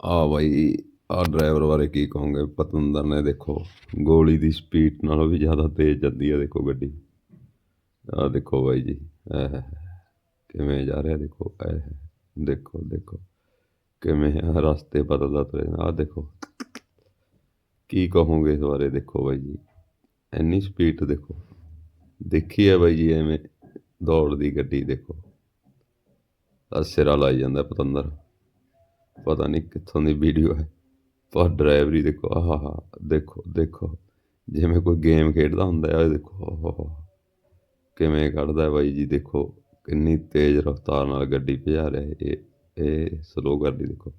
ਆ ਬਾਈ ਆ ਡਰਾਈਵਰ ਬਾਰੇ ਕੀ ਕਹੋਗੇ? ਪਤੰਦਰ ਨੇ ਦੇਖੋ, ਗੋਲੀ ਦੀ ਸਪੀਡ ਨਾਲੋਂ ਵੀ ਜ਼ਿਆਦਾ ਤੇਜ਼ ਜਾਂਦੀ ਹੈ ਦੇਖੋ ਗੱਡੀ। ਆ ਦੇਖੋ ਬਾਈ ਜੀ ਇਹ ਕਿਵੇਂ ਜਾ ਰਿਹਾ ਦੇਖੋ ਇਹ ਦੇਖੋ ਦੇਖੋ, ਕਿਵੇਂ ਆ ਰਸਤੇ ਬਦਲਦਾ ਤੁਰੇ ਆ ਦੇਖੋ। ਕੀ ਕਹੋਗੇ ਇਸ ਬਾਰੇ ਦੇਖੋ ਬਾਈ ਜੀ? ਇੰਨੀ ਸਪੀਡ ਦੇਖੋ। ਦੇਖੀ ਹੈ ਬਾਈ ਜੀ ਐਵੇਂ ਦੌੜਦੀ ਗੱਡੀ ਦੇਖੋ। ਆ ਸਿਰਾ ਲਾਈ ਜਾਂਦਾ ਪਤੰਦਰ। ਪਤਾ ਨਹੀਂ ਕਿੱਥੋਂ ਦੀ ਵੀਡੀਓ ਹੈ। ਪਰ ਡਰਾਈਵਰੀ ਦੇਖੋ, ਆਹਾ ਦੇਖੋ ਦੇਖੋ। ਜਿਵੇਂ ਕੋਈ ਗੇਮ ਖੇਡਦਾ ਹੁੰਦਾ ਹੈ ਦੇਖੋ, ਆਹਾ ਕਿਵੇਂ ਕੱਢਦਾ ਹੈ ਬਾਈ ਜੀ, ਦੇਖੋ, ਕਿੰਨੀ ਤੇਜ਼ ਰਫ਼ਤਾਰ ਨਾਲ ਗੱਡੀ ਭਜਾ ਰਿਹਾ ਇਹ ਇਹ ਸਲੋ ਕਰਦੀ ਦੇਖੋ।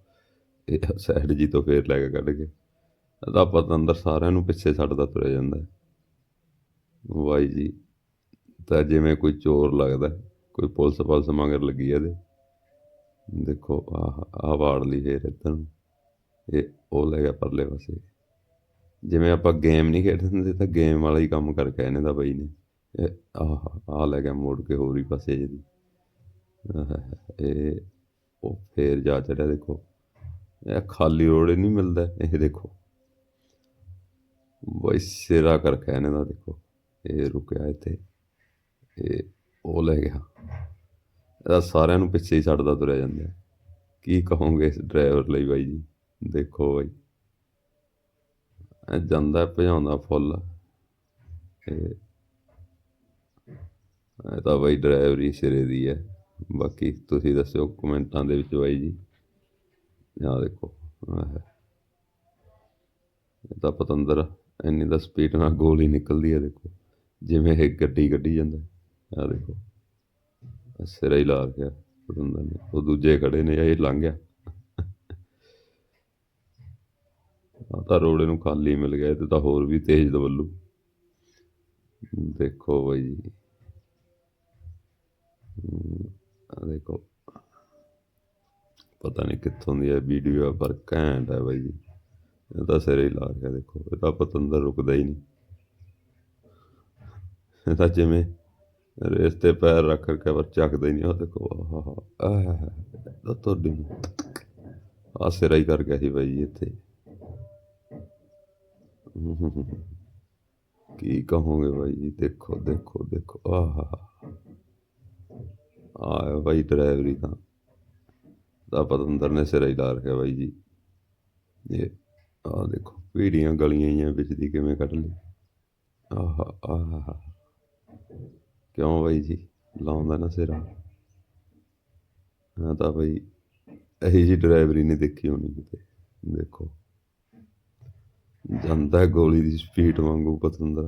ਇਹ ਸਾਈਡ ਜੀ ਤੋਂ ਫੇਰ ਲੈ ਕੇ ਕੱਢ ਕੇ। ਇਹਦਾ ਪਤੰਦਰ ਸਾਰਿਆਂ ਨੂੰ ਪਿੱਛੇ ਛੱਡਦਾ ਤੁਰਿਆ ਜਾਂਦਾ ਹੈ। ਬਾਈ ਜੀ, ਤਾਂ ਜਿਵੇਂ ਕੋਈ ਚੋਰ ਲੱਗਦਾ ਕੋਈ ਪੁਲਿਸ ਪੁਲਿਸ ਮਗਰ ਲੱਗੀ ਇਹਦੇ। ਦੇਖੋ, ਆਹ ਆਹ ਵਾੜ ਲਈ ਫੇਰ ਇੱਧਰ ਨੂੰ। ਇਹ, ਉਹ ਲੈ ਗਿਆ ਪਰਲੇ ਪਾਸੇ। ਜਿਵੇਂ ਆਪਾਂ ਗੇਮ ਨਹੀਂ ਖੇਡਦੇ ਹੁੰਦੇ ਤਾਂ ਗੇਮ ਵਾਲਾ ਹੀ ਕੰਮ ਕਰਕੇ ਇਹਨੇ ਦਾ ਬਈ ਨੇ। ਇਹ, ਆਹ ਆਹ ਲੈ ਗਿਆ ਮੋੜ ਕੇ ਹੋਰ ਹੀ ਪਾਸੇ ਜਿਹਦੀ। ਇਹ, ਉਹ ਫੇਰ ਜਾ ਚੜਿਆ, ਦੇਖੋ। ਇਹ ਖਾਲੀ ਰੋਡ ਨਹੀਂ ਮਿਲਦਾ, ਇਹ ਦੇਖੋ। ਬਈ ਸਿਰਾ ਕਰਕੇ ਇਹਨੇ ਦਾ ਦੇਖੋ। ਇਹ ਰੁਕਿਆ ਇੱਥੇ। ਇਹ, ਉਹ ਲੈ ਗਿਆ। ਇਹਦਾ ਸਾਰਿਆਂ ਨੂੰ ਪਿੱਛੇ ਹੀ ਛੱਡਦਾ ਤੁਰਿਆ ਜਾਂਦਾ ਕੀ ਕਹੋਗੇ ਇਸ ਡਰਾਈਵਰ ਲਈ ਬਾਈ ਜੀ? ਦੇਖੋ ਬਾਈ। ਇਹ ਜਾਂਦਾ ਭਜਾਉਂਦਾ ਫੁੱਲ। ਇਹ ਇਹ ਤਾਂ ਬਾਈ ਡਰਾਈਵਰੀ ਸਿਰੇ ਦੀ ਹੈ। ਬਾਕੀ ਤੁਸੀਂ ਦੱਸਿਓ ਕਮੈਂਟਾਂ ਦੇ ਵਿੱਚ ਬਾਈ ਜੀ। ਆਹ ਦੇਖੋ ਇਹ ਤਾਂ ਪਤੰਦਰ ਇੰਨੀ ਦਾ ਸਪੀਡ ਨਾਲ ਗੋਲੀ ਨਿਕਲਦੀ ਹੈ, ਦੇਖੋ। ਜਿਵੇਂ ਇਹ ਗੱਡੀ ਕੱਢੀ ਜਾਂਦਾ ਆ ਦੇਖੋ। ਸਿਰਾ ਹੀ ਲਾ ਗਿਆ। ਪਤੰਦਰ ਨੇ ਉਹ ਦੂਜੇ ਖੜੇ ਨੇ, ਇਹ ਲੰਘ ਗਿਆ। ਆ ਤਾਂ ਰੋੜੇ ਨੂੰ ਖਾਲੀ ਮਿਲ ਗਿਆ ਤੇ ਤਾਂ ਹੋਰ ਵੀ ਤੇਜ਼ ਦਵੱਲੂ। ਦੇਖੋ ਬਾਈ ਜੀ। ਆ ਦੇਖੋ। ਪਤਾ ਨਹੀਂ ਕਿੱਥੋਂ ਦੀ ਹੈ ਵੀਡੀਓ ਆ, ਪਰ ਘੈਂਟ ਹੈ ਬਾਈ ਜੀ। ਇਹ ਤਾਂ ਸਿਰੇ ਹੀ ਲਾ ਰਿਹਾ ਦੇਖੋ। ਇਹ ਤਾਂ ਪਤੰਦਰ ਰੁਕਦਾ ਹੀ ਨਹੀਂ। ਇਹ ਤਾਂ ਜਿਵੇਂ ਤੇ ਪੈਰ ਰੱਖ ਕੇ ਪਰ ਚੱਕਦਾ ਹੀ ਨਹੀਂ ਉਹ ਦੇਖੋ ਆਹ ਤੁਹਾਡੀ ਆ ਸਿਰਾ ਹੀ ਕਰ ਗਿਆ ਸੀ ਬਾਈ ਜੀ ਇੱਥੇ ਕੀ ਕਹੋਗੇ ਬਾਈ ਜੀ ਦੇਖੋ ਦੇਖੋ ਦੇਖੋ ਆਹ ਆ ਬਾਈ ਡਰਾਈਵਰੀ ਤਾਂ ਦਾ ਪਤੰਦਰ ਨੇ ਸਿਰਾ ਹੀ ਲਾ ਰੱਖਿਆ ਬਾਈ ਜੀ ਇਹ ਆ ਦੇਖੋ ਪੀੜੀਆਂ ਗਲੀਆਂ ਹੀ ਵਿੱਚ ਦੀ ਕਿਵੇਂ ਕੱਢ ਲਈ ਆਹ ਆਹ ਕਿਉਂ ਬਾਈ ਜੀ? ਲਾਉਂਦਾ ਨਾ ਸਿਰਾ। ਹਾਂ ਤਾਂ ਬਾਈ ਇਹੀ ਜੀ ਡਰਾਈਵਰੀ ਨੇ ਦੇਖੀ ਹੋਣੀ ਕਿਤੇ। ਦੇਖੋ। ਜਾਂਦਾ ਗੋਲੀ ਦੀ ਸਪੀਡ ਵਾਂਗੂ ਪਤੰਦਰ।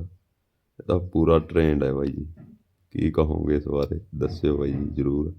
ਇਹਦਾ ਪੂਰਾ ਟ੍ਰੈਂਡ ਹੈ ਬਾਈ ਜੀ। ਕੀ ਕਹੋਗੇ ਇਸ ਬਾਰੇ? ਦੱਸਿਓ ਬਾਈ ਜੀ, ਜਰੂਰ।